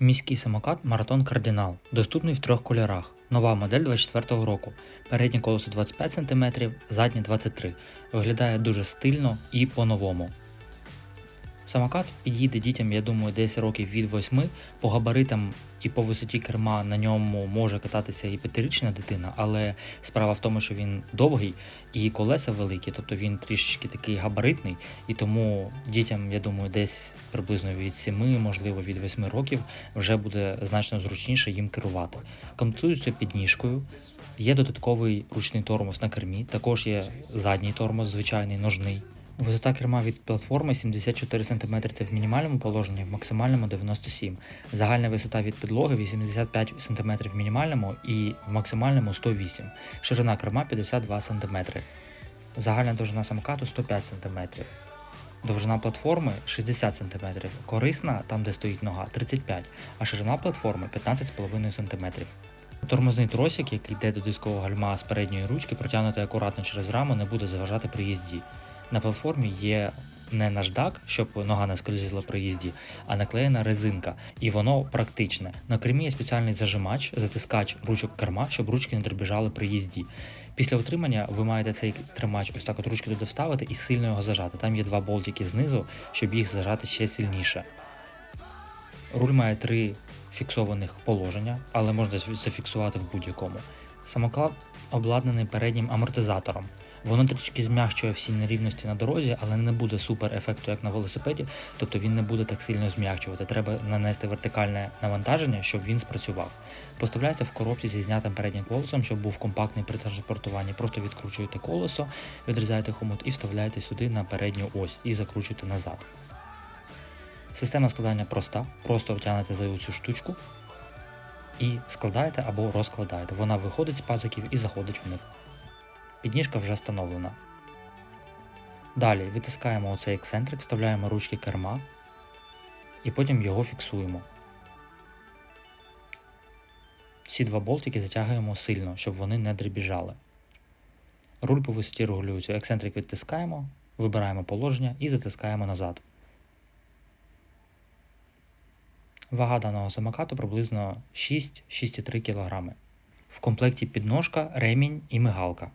Міський самокат Маратон Кардинал доступний в трьох кольорах. Нова модель 24-го року. Переднє колесо 25 см, заднє 23 Виглядає дуже стильно і по-новому. Самокат підійде дітям, я думаю, десь років від 8. По габаритам і по висоті керма на ньому може кататися і п'ятирічна дитина, але справа в тому, що він довгий і колеса великі, тобто він трішечки такий габаритний, і тому дітям, я думаю, десь приблизно від 7, можливо від 8 років вже буде значно зручніше їм керувати. Комплектується підніжкою, є додатковий ручний тормоз на кермі, також є задній тормоз, звичайний ножний. Висота керма від платформи 74 см це в мінімальному положенні, в максимальному 97 Загальна висота від підлоги 85 см в мінімальному і в максимальному 108 Ширина керма 52 см. Загальна довжина самокату 105 см. Довжина платформи 60 см. Корисна, там де стоїть нога, 35 а ширина платформи 15,5 см. Тормозний тросик, який йде до дискового гальма з передньої ручки, протягнутий акуратно через раму, не буде заважати при їзді. На платформі є не наждак, щоб нога не скользила при їзді, а наклеєна резинка, і воно практичне. На кермі є спеціальний зажимач, затискач ручок керма, щоб ручки не дребіжали при їзді. Після отримання ви маєте цей тримач ось так от ручки туди вставити і сильно його зажати. Там є два болтики знизу, щоб їх зажати ще сильніше. Руль має три фіксованих положення, але можна зафіксувати в будь-якому. Самоклад обладнаний переднім амортизатором. Воно трішки змягчує всі нерівності на дорозі, але не буде супер ефекту, як на велосипеді, тобто він не буде так сильно змягчувати. Треба нанести вертикальне навантаження, щоб він спрацював. Поставляється в коробці зі знятим переднім колесом, щоб був компактний при транспортуванні. Просто відкручуєте колесо, відрізаєте хомут і вставляєте сюди на передню ось і закручуєте назад. Система складання проста, просто втягнете за цю штучку і складаєте або розкладаєте. Вона виходить з пазиків і заходить в них. Підніжка вже встановлена. Далі відтискаємо оцей ексцентрик, вставляємо ручки керма і потім його фіксуємо. Всі два болтики затягуємо сильно, щоб вони не дребіжали. Руль по висоті регулюється. Ексцентрик відтискаємо, вибираємо положення і затискаємо назад. Вага даного самокату приблизно 6-6,3 кг. В комплекті підножка, ремінь і мигалка.